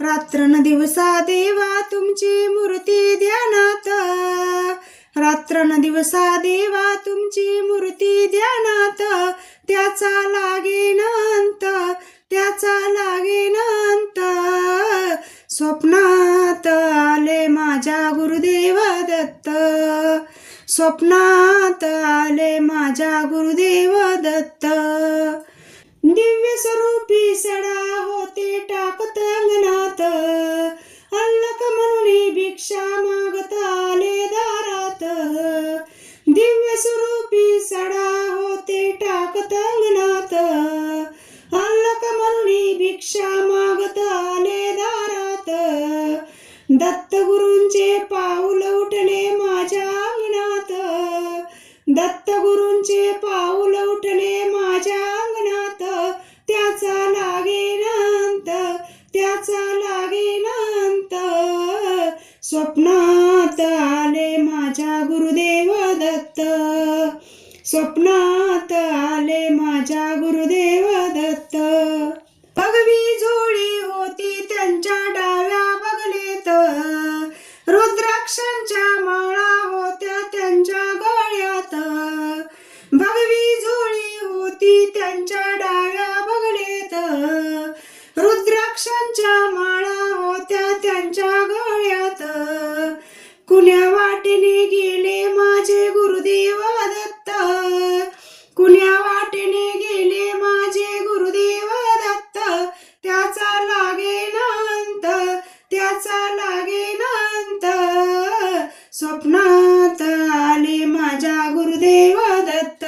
रात्रन दिवसा देवा तुमची मूर्ती ध्यानात. रात्रन दिवसा देवा तुमची मूर्ती ध्यानात. त्याचा लागे अंत त्याचा लागे अंत स्वप्नात आले माझ्या गुरुदेव दत्त. स्वप्नात आले माझ्या गुरुदेव दत्त. दिव्य स्वरूपी सडा टाकत अंगणात अल्लक भिक्षा मागत आले दारात दत्त पाऊल उठले माझ्या अंगणात. दत्तगुरूंचे पाऊल उठले माझ्या अंगणात. त्याचा लागे नांत त्याचा लागे नांत. स्वप्नात आले माझ्या गुरुदेव दत्त. स्वप्नात Sang स्वप्नात आले माझ्या गुरुदेव दत्त.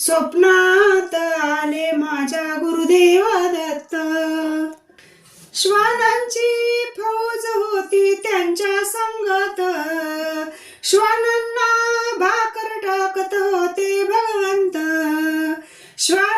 स्वप्नात आले माझ्या गुरुदेव दत्त. श्वानांची फौज होती त्यांच्या संगत. श्वानांना भाकर टाकत होते भगवंत. श्वान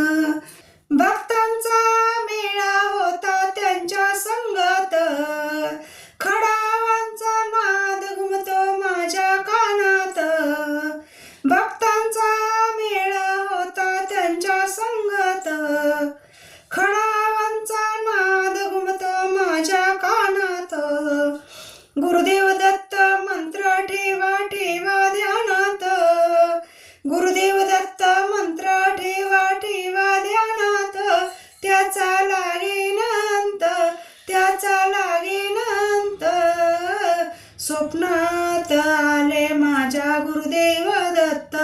गुरुदेव दत्त मंत्र ठेवा ठेवा ध्यानात. त्याचा लागे नांत त्याचा लागे नांत. स्वप्नात आले माझ्या गुरुदेव दत्त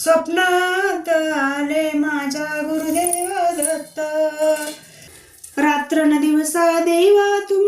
स्वप्नात आले माझ्या गुरुदेव दत्त रात्रन दिवसा देवा तुम्ही